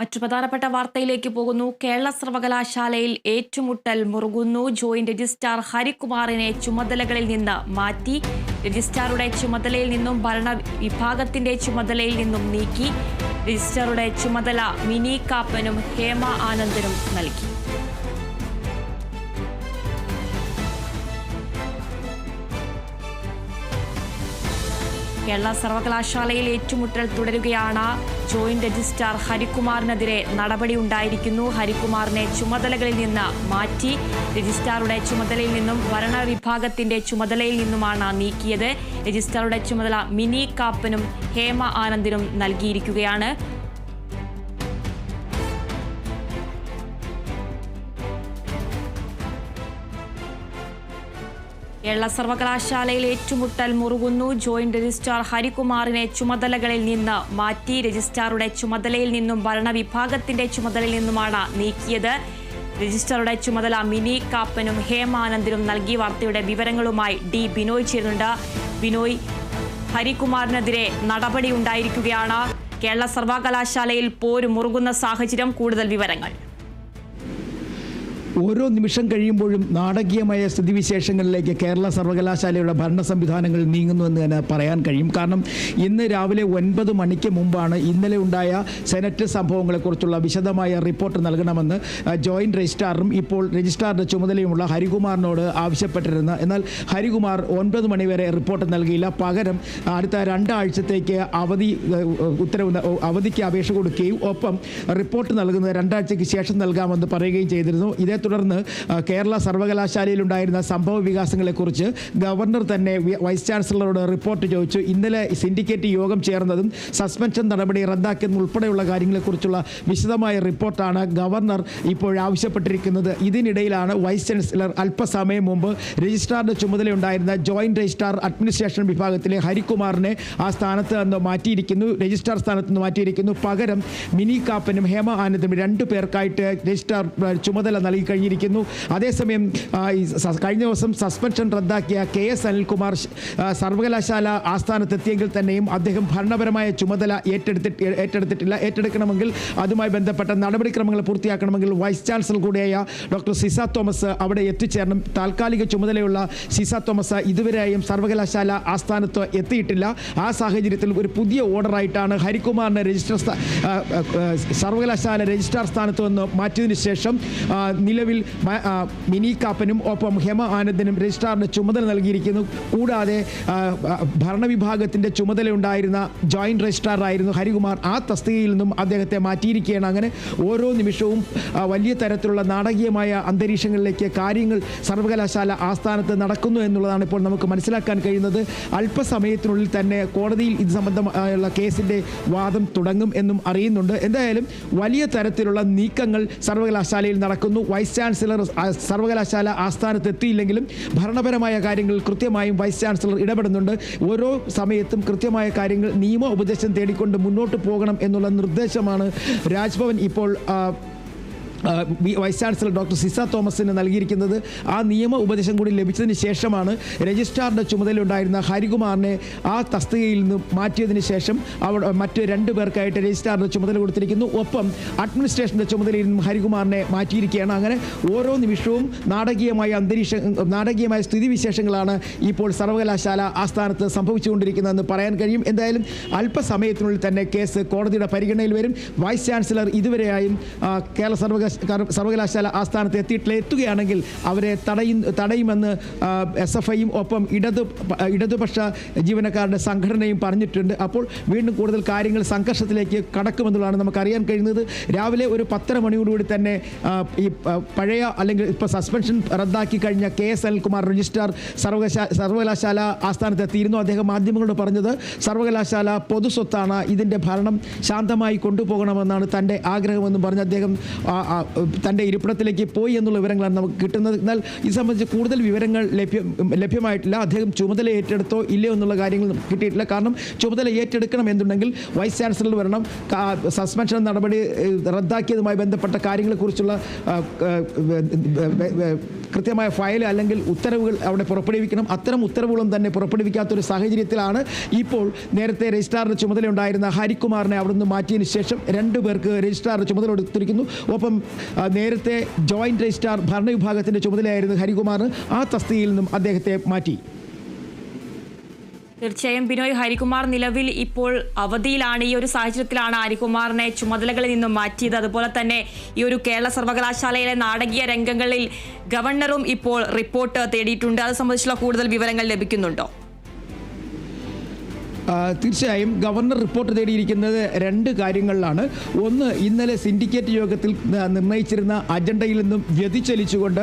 മറ്റു പ്രധാനപ്പെട്ട വാർത്തയിലേക്ക് പോകുന്നു. കേരള സർവകലാശാലയിൽ ഏറ്റുമുട്ടൽ മുറുകുന്നു. ജോയിന്റ് രജിസ്ട്രാർ ഹരികുമാറിനെ ചുമതലകളിൽ നിന്ന് മാറ്റി. രജിസ്ട്രാറുടെ ചുമതലയിൽ നിന്നും ഭരണ വിഭാഗത്തിന്റെ ചുമതലയിൽ നിന്നും നീക്കി. രജിസ്ട്രാറുടെ ചുമതല മിനി കാപ്പനും ഹേമ ആനന്ദനും നൽകി. കേരള സർവകലാശാലയിൽ ഏറ്റുമുട്ടൽ തുടരുകയാണ്. ജോയിന്റ് രജിസ്ട്രാർ ഹരികുമാറിനെതിരെ നടപടി ഉണ്ടായിരിക്കുന്നു. ഹരികുമാറിനെ ചുമതലകളിൽ നിന്ന് മാറ്റി. രജിസ്ട്രാറുടെ ചുമതലയിൽ നിന്നും ഭരണവിഭാഗത്തിന്റെ ചുമതലയിൽ നിന്നുമാണ് നീക്കിയത്. രജിസ്ട്രാറുടെ ചുമതല മിനി കാപ്പനും ഹേമ ആനന്ദിനും നൽകിയിരിക്കുകയാണ്. കേരള സർവകലാശാലയിൽ ഏറ്റുമുട്ടൽ മുറുകുന്നു. ജോയിന്റ് രജിസ്ട്രാർ ഹരികുമാറിനെ ചുമതലകളിൽ നിന്ന് മാറ്റി. രജിസ്ട്രാറുടെ ചുമതലയിൽ നിന്നും ഭരണവിഭാഗത്തിന്റെ ചുമതലയിൽ നിന്നുമാണ് നീക്കിയത്. രജിസ്ട്രാറുടെ ചുമതല മിനി കാപ്പനും ഹേമാനന്ദിനും നൽകി. വാർത്തയുടെ വിവരങ്ങളുമായി ഡി ബിനോയ് ചേരുന്നുണ്ട്. ബിനോയ് ഹരികുമാറിനെതിരെ നടപടി ഉണ്ടായിരിക്കുകയാണ്. കേരള സർവകലാശാലയിൽ പോര് മുറുകുന്ന സാഹചര്യം കൂടുതൽ വിവരങ്ങൾ. ഓരോ നിമിഷം കഴിയുമ്പോഴും നാടകീയമായ സ്ഥിതിവിശേഷങ്ങളിലേക്ക് കേരള സർവകലാശാലയുടെ ഭരണ സംവിധാനങ്ങൾ നീങ്ങുന്നുവെന്ന് തന്നെ പറയാൻ കഴിയും. കാരണം ഇന്ന് രാവിലെ ഒൻപത് മണിക്ക് മുമ്പാണ് ഇന്നലെ ഉണ്ടായ സെനറ്റ് സംഭവങ്ങളെക്കുറിച്ചുള്ള വിശദമായ റിപ്പോർട്ട് നൽകണമെന്ന് ജോയിന്റ് രജിസ്ട്രാറും ഇപ്പോൾ രജിസ്ട്രാറുടെ ചുമതലയുമുള്ള ഹരികുമാറിനോട് ആവശ്യപ്പെട്ടിരുന്നു. എന്നാൽ ഹരികുമാർ ഒൻപത് മണിവരെ റിപ്പോർട്ട് നൽകിയില്ല. പകരം അടുത്ത രണ്ടാഴ്ചത്തേക്ക് അവധി ഉത്തരവ് അവധിക്ക് അപേക്ഷ കൊടുക്കുകയും ഒപ്പം റിപ്പോർട്ട് നൽകുന്നത് രണ്ടാഴ്ചയ്ക്ക് ശേഷം നൽകാമെന്ന് പറയുകയും ചെയ്തിരുന്നു. ഇതേ തുടർന്ന് കേരള സർവകലാശാലയിലുണ്ടായിരുന്ന സംഭവ വികാസങ്ങളെക്കുറിച്ച് ഗവർണർ തന്നെ വൈസ് ചാൻസലറോട് റിപ്പോർട്ട് ചോദിച്ചു. ഇന്നലെ സിൻഡിക്കേറ്റ് യോഗം ചേർന്നതും സസ്പെൻഷൻ നടപടി റദ്ദാക്കിയതും ഉൾപ്പെടെയുള്ള കാര്യങ്ങളെക്കുറിച്ചുള്ള വിശദമായ റിപ്പോർട്ടാണ് ഗവർണർ ഇപ്പോൾ ആവശ്യപ്പെട്ടിരിക്കുന്നത്. ഇതിനിടയിലാണ് വൈസ് ചാൻസലർ അല്പസമയം മുമ്പ് രജിസ്ട്രാറുടെ ചുമതലയുണ്ടായിരുന്ന ജോയിന്റ് രജിസ്ട്രാർ അഡ്മിനിസ്ട്രേഷൻ വിഭാഗത്തിലെ ഹരികുമാറിനെ ആ സ്ഥാനത്ത് നിന്ന് മാറ്റിയിരിക്കുന്നു രജിസ്ട്രാർ സ്ഥാനത്ത് നിന്ന് മാറ്റിയിരിക്കുന്നു. പകരം മിനി കാപ്പനും ഹേമ ആനന്ദും രണ്ടു പേർക്കായിട്ട് രജിസ്ട്രാർ ചുമതല നൽകി കഴിഞ്ഞിരിക്കുന്നു. അതേസമയം കഴിഞ്ഞ ദിവസം സസ്പെൻഷൻ റദ്ദാക്കിയ കെ എസ് അനിൽകുമാർ സർവകലാശാല ആസ്ഥാനത്തെത്തിയെങ്കിൽ തന്നെയും അദ്ദേഹം ഭരണപരമായ ചുമതല ഏറ്റെടുത്തിട്ട് ഏറ്റെടുത്തിട്ടില്ല. ഏറ്റെടുക്കണമെങ്കിൽ അതുമായി ബന്ധപ്പെട്ട നടപടിക്രമങ്ങൾ പൂർത്തിയാക്കണമെങ്കിൽ വൈസ് ചാൻസലർ കൂടിയായ ഡോക്ടർ സിസ തോമസ് അവിടെ എത്തിച്ചേരണം. താൽക്കാലിക ചുമതലയുള്ള സിസ തോമസ് ഇതുവരെയും സർവകലാശാല ആസ്ഥാനത്ത് എത്തിയിട്ടില്ല. ആ സാഹചര്യത്തിൽ ഒരു പുതിയ ഓർഡറായിട്ടാണ് ഹരികുമാറിനെ രജിസ്റ്റർ സർവകലാശാല രജിസ്ട്രാർ സ്ഥാനത്ത് നിന്ന് മാറ്റിയതിനു ശേഷം ആ, നിലവിൽ മിനി കാപ്പനും ഒപ്പം ഹേമ ആനന്ദനും രജിസ്ട്രാറിന് ചുമതല നൽകിയിരിക്കുന്നു. കൂടാതെ ഭരണവിഭാഗത്തിന്റെ ചുമതലയുണ്ടായിരുന്ന ജോയിന്റ് രജിസ്ട്രാറായിരുന്നു ഹരികുമാർ. ആ തസ്തികയിൽ നിന്നും അദ്ദേഹത്തെ മാറ്റിയിരിക്കുകയാണ്. അങ്ങനെ ഓരോ നിമിഷവും വലിയ തരത്തിലുള്ള നാടകീയമായ അന്തരീക്ഷങ്ങളിലേക്ക് കാര്യങ്ങൾ സർവകലാശാല ആസ്ഥാനത്ത് നടക്കുന്നു എന്നുള്ളതാണ് ഇപ്പോൾ നമുക്ക് മനസ്സിലാക്കാൻ കഴിയുന്നത്. അല്പസമയത്തിനുള്ളിൽ തന്നെ കോടതിയിൽ ഇത് സംബന്ധമായുള്ള കേസിന്റെ വാദം തുടങ്ങും എന്നും അറിയുന്നുണ്ട്. എന്തായാലും വലിയ തരത്തിലുള്ള നീക്കങ്ങൾ സർവകലാശാലയിൽ നടക്കുന്നു. വൈസ് ചാൻസലർ സർവകലാശാല ആസ്ഥാനത്ത് എത്തിയില്ലെങ്കിലും ഭരണപരമായ കാര്യങ്ങൾ കൃത്യമായും വൈസ് ചാൻസലർ ഇടപെടുന്നുണ്ട്. ഓരോ സമയത്തും കൃത്യമായ കാര്യങ്ങൾ നിയമ ഉപദേശം തേടിക്കൊണ്ട് മുന്നോട്ട് പോകണം എന്നുള്ള നിർദ്ദേശമാണ് രാജ്ഭവൻ ഇപ്പോൾ വൈസ് ചാൻസലർ ഡോക്ടർ സിസ തോമസിന് നൽകിയിരിക്കുന്നത് ആ നിയമ ഉപദേശം കൂടി ലഭിച്ചതിന് ശേഷമാണ് രജിസ്ട്രാറിന്റെ ചുമതലയുണ്ടായിരുന്ന ഹരികുമാറിനെ ആ തസ്തികയിൽ നിന്ന് മാറ്റിയതിന് ശേഷം അവിടെ മറ്റ് രണ്ട് പേർക്കായിട്ട് രജിസ്ട്രാറിന്റെ ചുമതല കൊടുത്തിരിക്കുന്നു. ഒപ്പം അഡ്മിനിസ്ട്രേഷന്റെ ചുമതലയിൽ നിന്നും ഹരികുമാറിനെ മാറ്റിയിരിക്കുകയാണ്. അങ്ങനെ ഓരോ നിമിഷവും നാടകീയമായ അന്തരീക്ഷ നാടകീയമായ സ്ഥിതിവിശേഷങ്ങളാണ് ഇപ്പോൾ സർവകലാശാല ആസ്ഥാനത്ത് സംഭവിച്ചുകൊണ്ടിരിക്കുന്നതെന്ന് പറയാൻ കഴിയും. എന്തായാലും അല്പസമയത്തിനുള്ളിൽ തന്നെ കേസ് കോടതിയുടെ പരിഗണനയിൽ വരും. വൈസ് ചാൻസലർ ഇതുവരെയായും കേരള സർവക സർവകലാശാല ആസ്ഥാനത്ത് എത്തിയിട്ടില്ല. എത്തുകയാണെങ്കിൽ അവരെ തടയും തടയുമെന്ന് എസ് എഫ് ഐയും ഒപ്പം ഇടതു ഇടതുപക്ഷ ജീവനക്കാരുടെ സംഘടനയും പറഞ്ഞിട്ടുണ്ട്. അപ്പോൾ വീണ്ടും കൂടുതൽ കാര്യങ്ങൾ സംഘർഷത്തിലേക്ക് കടക്കുമെന്നുള്ളതാണ് നമുക്കറിയാൻ കഴിയുന്നത്. രാവിലെ ഒരു പത്തര മണിയോടുകൂടി തന്നെ ഈ പഴയ അല്ലെങ്കിൽ ഇപ്പോൾ സസ്പെൻഷൻ റദ്ദാക്കി കഴിഞ്ഞ കെ എസ് അനിൽകുമാർ രജിസ്ട്രാർ സർവകലാശാല സർവകലാശാല ആസ്ഥാനത്ത് എത്തിയിരുന്നു. അദ്ദേഹം മാധ്യമങ്ങളോട് പറഞ്ഞത് സർവകലാശാല പൊതുസ്വത്താണ് ഇതിന്റെ ഭരണം ശാന്തമായി കൊണ്ടുപോകണമെന്നാണ് തന്റെ ആഗ്രഹമെന്നും പറഞ്ഞ് അദ്ദേഹം തന്റെ ഇരിപ്പിടത്തിലേക്ക് പോയി എന്നുള്ള വിവരങ്ങളാണ് നമുക്ക് കിട്ടുന്നത്. എന്നാൽ ഇത് സംബന്ധിച്ച് കൂടുതൽ വിവരങ്ങൾ ലഭ്യം ലഭ്യമായിട്ടില്ല. അദ്ദേഹം ചുമതല ഏറ്റെടുത്തോ ഇല്ലയോ എന്നുള്ള കാര്യങ്ങൾ കിട്ടിയിട്ടില്ല. കാരണം ചുമതല ഏറ്റെടുക്കണം എന്നുണ്ടെങ്കിൽ വൈസ് ചാൻസലർ വരണം. സസ്പെൻഷൻ നടപടി റദ്ദാക്കിയതുമായി ബന്ധപ്പെട്ട കാര്യങ്ങളെക്കുറിച്ചുള്ള കൃത്യമായ ഫയൽ അല്ലെങ്കിൽ ഉത്തരവുകൾ അവിടെ പുറപ്പെടുവിക്കണം. അത്തരം ഉത്തരവുകളും തന്നെ പുറപ്പെടുവിക്കാത്തൊരു സാഹചര്യത്തിലാണ് ഇപ്പോൾ നേരത്തെ രജിസ്ട്രാറിന്റെ ചുമതല ഉണ്ടായിരുന്ന ഹരികുമാറിനെ അവിടുന്ന് മാറ്റിയതിന് ശേഷം രണ്ടു പേർക്ക് രജിസ്ട്രാറിന്റെ ചുമതല കൊടുത്തിരിക്കുന്നു. ഒപ്പം നേരത്തെ ജോയിന്റ് രജിസ്ട്രാർ ഭരണവിഭാഗത്തിന്റെ ചുമതലയായിരുന്നു ഹരികുമാർ. ആ തസ്തികയിൽ നിന്നും അദ്ദേഹത്തെ മാറ്റി. തീർച്ചയായും ബിനോയ് ഹരികുമാർ നിലവിൽ ഇപ്പോൾ അവധിയിലാണ്. ഈ ഒരു സാഹചര്യത്തിലാണ് ഹരികുമാറിനെ ചുമതലകളിൽ നിന്നും മാറ്റിയത്. അതുപോലെ തന്നെ ഈ ഒരു കേരള സർവകലാശാലയിലെ നാടകീയ രംഗങ്ങളിൽ ഗവർണറും ഇപ്പോൾ റിപ്പോർട്ട് തേടിയിട്ടുണ്ട്. അത് സംബന്ധിച്ചുള്ള കൂടുതൽ വിവരങ്ങൾ ലഭിക്കുന്നുണ്ടോ? തീർച്ചയായും ഗവർണർ റിപ്പോർട്ട് തേടിയിരിക്കുന്നത് രണ്ട് കാര്യങ്ങളിലാണ്. ഒന്ന് ഇന്നലെ സിൻഡിക്കേറ്റ് യോഗത്തിൽ നിർണയിച്ചിരുന്ന അജണ്ടയിൽ നിന്നും വ്യതിചലിച്ചുകൊണ്ട്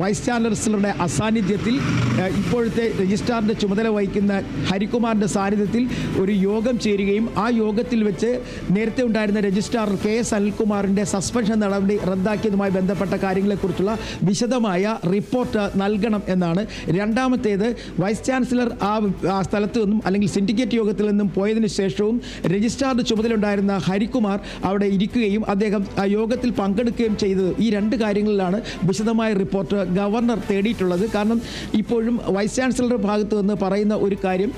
വൈസ് ചാൻസലറുടെ അസാന്നിധ്യത്തിൽ ഇപ്പോഴത്തെ രജിസ്ട്രാറിന്റെ ചുമതല വഹിക്കുന്ന ഹരികുമാറിന്റെ സാന്നിധ്യത്തിൽ ഒരു യോഗം ചേരുകയും ആ യോഗത്തിൽ വെച്ച് നേരത്തെ ഉണ്ടായിരുന്ന രജിസ്ട്രാർ കെ എസ് അനിൽകുമാറിന്റെ സസ്പെൻഷൻ നടപടി റദ്ദാക്കിയതുമായി ബന്ധപ്പെട്ട കാര്യങ്ങളെക്കുറിച്ചുള്ള വിശദമായ റിപ്പോർട്ട് നൽകണം എന്നാണ്. രണ്ടാമത്തേത് വൈസ് ചാൻസലർ ആ സ്ഥലത്ത് നിന്നും അല്ലെങ്കിൽ സിൻഡിക്കേറ്റ് യോഗത്തിൽ നിന്നും പോയതിനു ശേഷവും രജിസ്ട്രാറുടെ ചുമതലയുണ്ടായിരുന്ന ഹരികുമാർ അവിടെ ഇരിക്കുകയും അദ്ദേഹം ആ യോഗത്തിൽ പങ്കെടുക്കുകയും ചെയ്തത്. ഈ രണ്ട് കാര്യങ്ങളിലാണ് വിശദമായ റിപ്പോർട്ട് ഗവർണർ തേടിയിട്ടുള്ളത്. കാരണം ഇപ്പോഴും വൈസ് ചാൻസലറുടെ ഭാഗത്തു നിന്ന് പറയുന്ന ഒരു കാര്യം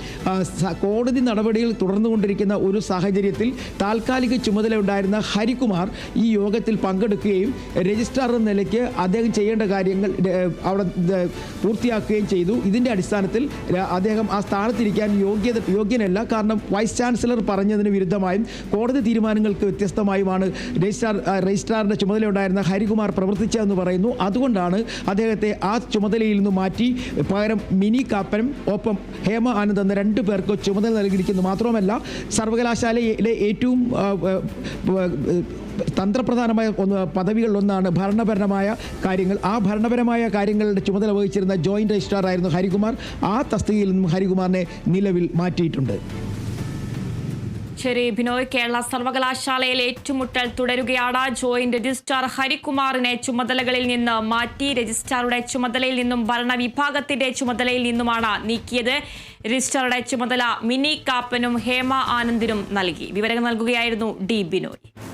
കോടതി നടപടികൾ തുടർന്നുകൊണ്ടിരിക്കുന്ന ഒരു സാഹചര്യത്തിൽ താൽക്കാലിക ചുമതലയുണ്ടായിരുന്ന ഹരികുമാർ ഈ യോഗത്തിൽ പങ്കെടുക്കുകയും രജിസ്ട്രാർ എന്ന നിലയ്ക്ക് അദ്ദേഹം ചെയ്യേണ്ട കാര്യങ്ങൾ അവിടെ പൂർത്തിയാക്കുകയും ചെയ്തു. ഇതിന്റെ അടിസ്ഥാനത്തിൽ അദ്ദേഹം ആ സ്ഥാനത്തിരിക്കാൻ യോഗ്യത യോഗ്യനല്ല. കാരണം വൈസ് ചാൻസലർ പറഞ്ഞതിന് വിരുദ്ധമായും കോടതി തീരുമാനങ്ങൾക്ക് വ്യത്യസ്തമായുമാണ് രജിസ്ട്രാർ രജിസ്ട്രാറിന്റെ ചുമതലയുണ്ടായിരുന്ന ഹരികുമാർ പ്രവർത്തിച്ചതെന്ന് പറയുന്നു. അതുകൊണ്ടാണ് അദ്ദേഹത്തെ ആ ചുമതലയിൽ നിന്ന് മാറ്റി പകരം മിനി കാപ്പനും ഒപ്പം ഹേമ ആനന്ദ് എന്ന രണ്ട് പേർക്ക് ചുമതല നൽകിയിരിക്കുന്നു. മാത്രമല്ല സർവകലാശാലയിലെ ഏറ്റവും തന്ത്രപ്രധാനമായ ഒന്ന് പദവികളിലൊന്നാണ് ഭരണപരമായ കാര്യങ്ങൾ. ആ ഭരണപരമായ കാര്യങ്ങളുടെ ചുമതല വഹിച്ചിരുന്ന ജോയിന്റ് രജിസ്ട്രാർ ആയിരുന്നു ഹരികുമാർ. ആ തസ്തികയിൽ നിന്നും ഹരികുമാറിനെ നിലവിൽ മാറ്റിയിട്ടുണ്ട്. ശരി ബിനോയ് കേരള സർവകലാശാലയിൽ ഏറ്റുമുട്ടൽ തുടരുകയാണ്. ജോയിന്റ് രജിസ്ട്രാർ ഹരികുമാറിനെ ചുമതലകളിൽ നിന്ന് മാറ്റി. രജിസ്ട്രാറുടെ ചുമതലയിൽ നിന്നും ഭരണവിഭാഗത്തിന്റെ ചുമതലയിൽ നിന്നുമാണ് നീക്കിയത്. രജിസ്ട്രാറുടെ ചുമതല മിനി കാപ്പനും ഹേമ ആനന്ദിനും നൽകി. വിവരങ്ങൾ നൽകുകയായിരുന്നു ഡി ബിനോയ്.